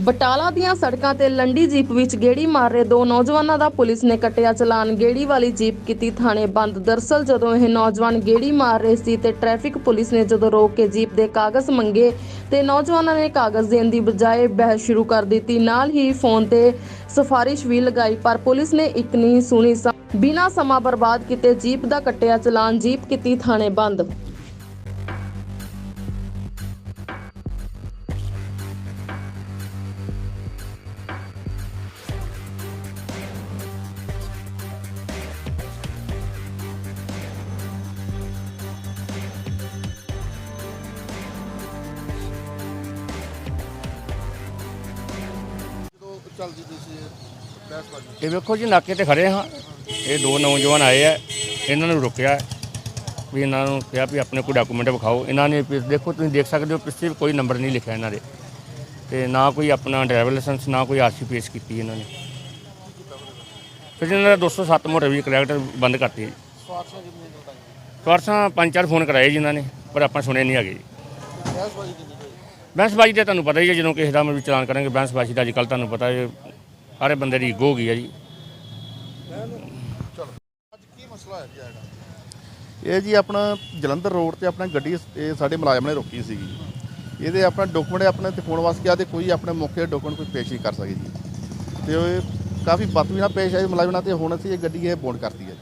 ਬਟਾਲਾ ਦੀਆਂ ਸੜਕਾਂ ਤੇ ਲੰਡੀ ਜੀਪ ਵਿੱਚ ਗੇੜੀ ਮਾਰ ਰਹੇ ਦੋ ਨੌਜਵਾਨਾਂ ਦਾ ਪੁਲਿਸ ਨੇ ਕੱਟਿਆ ਚਲਾਨ। ਗੇੜੀ ਵਾਲੀ ਜੀਪ ਕੀਤੀ ਥਾਣੇ ਬੰਦ। ਦਰਸਲ ਜਦੋਂ ਇਹ ਨੌਜਵਾਨ ਗੇੜੀ ਮਾਰ ਰਹੇ ਸੀ ਤੇ ਟ੍ਰੈਫਿਕ ਪੁਲਿਸ ਨੇ ਜਦੋਂ ਰੋਕ ਕੇ ਜੀਪ ਦੇ ਕਾਗਜ਼ ਮੰਗੇ ਤੇ ਨੌਜਵਾਨਾਂ ਨੇ ਕਾਗਜ਼ ਦੇਣ ਦੀ ਬਜਾਏ ਬਹਿਸ ਸ਼ੁਰੂ ਕਰ ਦਿੱਤੀ। ਨਾਲ ਹੀ ਫੋਨ ਤੇ ਸਿਫਾਰਿਸ਼ ਵੀ ਲਗਾਈ, ਪਰ ਪੁਲਿਸ ਨੇ ਇੱਕ ਨਹੀਂ ਸੁਣੀ ਸ- ਬਿਨਾਂ ਸਮਾਂ ਬਰਬਾਦ ਕੀਤੇ ਜੀਪ ਦਾ ਕੱਟਿਆ ਚਲਾਨ, ਜੀਪ ਕੀਤੀ ਥਾਣੇ ਬੰਦ। ਚੱਲਦੀ ਪਈ ਸੀ ਬਹਿਸਬਾਜ਼ੀ ਇਹ ਵੇਖੋ ਜੀ ਨਾਕੇ ਤੇ ਖੜੇ ਹਾਂ। ਇਹ ਦੋ ਨੌਜਵਾਨ ਆਏ ਆ। ਇਹਨਾਂ ਨੂੰ ਰੁਕਿਆ। ਵੀ ਇਹਨਾਂ ਨੂੰ ਕਿਹਾ ਵੀ ਆਪਣੇ ਕੋਈ ਡਾਕੂਮੈਂਟ ਵਿਖਾਓ। ਇਹਨਾਂ ਨੇ ਵੀ ਦੇਖੋ ਤੁਸੀਂ ਦੇਖ ਸਕਦੇ ਹੋ ਪਿੱਛੇ ਵੀ ਕੋਈ ਨੰਬਰ ਨਹੀਂ ਲਿਖਿਆ ਇਹਨਾਂ ਦੇ। ਤੇ ਨਾ ਕੋਈ ਆਪਣਾ ਡਰਾਈਵਰ ਲਾਇਸੈਂਸ ਨਾ ਕੋਈ ਆਰਸੀ ਪੇਸ਼ ਕੀਤੀ ਇਹਨਾਂ ਨੇ। ਫਿਰ ਇਹਨਾਂ ਦਾ 207 ਮੋਟਰ ਵੀ ਕਰੈਕਟਰ ਬੰਦ ਕਰਤੀ ਜੀ। ਪਰਸਾਂ ਪੰਜ ਚਾਰ ਫੋਨ ਕਰਾਏ ਜੀ ਇਹਨਾਂ ਨੇ ਪਰ ਆਪਾਂ ਸੁਣੇ ਨਹੀਂ ਹੈਗੇ ਜੀ। ਬਹਿਸਬਾਜ਼ੀ ਕਿੰਨੀ ਬੈਂਸਬਾਜੀ ਦਾ ਤੁਹਾਨੂੰ ਪਤਾ ਹੀ ਹੈ, ਜਦੋਂ ਕਿਸੇ ਦਾ ਵੀ ਚਲਾਨ ਕਰਾਂਗੇ ਬੈਂਸਬਾਜੀ ਦਾ ਅੱਜ ਕੱਲ੍ਹ ਤੁਹਾਨੂੰ ਪਤਾ ਹੈ ਸਾਰੇ ਬੰਦੇ ਦੀ ਈਗੋ ਹੋ ਗਈ ਹੈ ਜੀ। ਕੀ ਮਸਲਾ ਇਹ ਜੀ ਆਪਣਾ ਜਲੰਧਰ ਰੋਡ ਤੇ ਆਪਣਾ ਗੱਡੀ ਇਹ ਸਾਡੇ ਮੁਲਾਜ਼ਮ ਨੇ ਰੋਕੀ ਸੀਗੀ ਇਹਦੇ ਆਪਣਾ ਡਾਕੂਮੈਂਟ ਆਪਣੇ ਤੇ ਫੋਨ ਵਾਸ ਗਿਆ ਤੇ ਕੋਈ ਆਪਣੇ ਮੌਕੇ ਡਾਕੂਮੈਂਟ ਕੋਈ ਪੇਸ਼ ਨਹੀਂ ਕਰ ਸਕੇ ਜੀ। ਤੇ ਉਹ ਕਾਫੀ ਬਦਤਮੀਜ਼ੀ ਨਾਲ ਪੇਸ਼ ਆਏ ਮੁਲਾਜ਼ਮ ਨਾਲ ਤੇ ਹੁਣ ਅਸੀਂ ਇਹ ਗੱਡੀ ਇਹ ਬੌਂਡ ਕਰਤੀ ਹੈ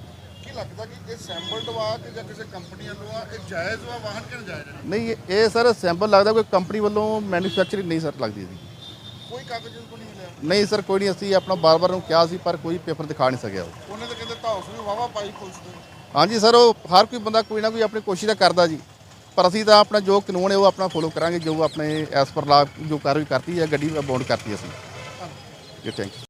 ਕੀ ਲੱਗਦਾ ਕਿ ਇਹ ਸੈਂਪਲਡ ਵਾ ਕਿ ਜਾਂ ਕਿਸੇ ਕੰਪਨੀ ਵੱਲੋਂ ਆ ਇਹ ਜਾਇਜ਼ ਵਾ ਵਾਹਨ ਕਿ ਨਜਾਇਜ਼ ਹੈ ਨਹੀਂ ਇਹ- ਸਰ ਸੈਂਪਲ ਲੱਗਦਾ ਕੋਈ ਕੰਪਨੀ ਵੱਲੋਂ ਮੈਨੂਫੈਕਚਰਿੰਗ ਨਹੀਂ ਸਰ ਲੱਗਦੀ ਸੀ ਕੋਈ ਕਾਗਜ਼ ਕੋ ਨਹੀਂ ਮਿਲਿਆ ਨਹੀਂ ਸਰ ਕੋਈ ਨਹੀਂ ਅਸੀਂ ਆਪਣਾ ਬਾਰ-ਬਾਰ ਨੂੰ ਕਿਹਾ ਸੀ ਪਰ ਕੋਈ ਪੇਪਰ ਦਿਖਾ ਨਹੀਂ ਸਕਿਆ ਉਹ। ਉਹਨੇ ਤਾਂ ਕਹਿੰਦੇ ਧੌਸ ਵੀ ਵਾਵਾ ਪਾਈ ਪੁਲਿਸ ਨੇ। ਹਾਂਜੀ ਸਰ ਉਹ ਹਰ ਕੋਈ ਬੰਦਾ ਕੋਈ ਨਾ ਕੋਈ ਆਪਣੀ ਕੋਸ਼ਿਸ਼ ਤਾਂ ਕਰਦਾ ਜੀ। ਪਰ ਅਸੀਂ ਤਾਂ ਆਪਣਾ ਜੋ ਕਾਨੂੰਨ ਹੈ ਉਹ ਆਪਣਾ ਫੋਲੋ ਕਰਾਂਗੇ ਜੋ ਆਪਣੇ ਐਸ ਪਰ ਲਾ ਜੋ ਕਾਰਵਾਈ ਕਰਤੀ ਹੈ ਗੱਡੀ ਬੌਂਡ ਕਰਤੀ ਅਸੀਂ। ਜੀ ਥੈਂਕ ਯੂ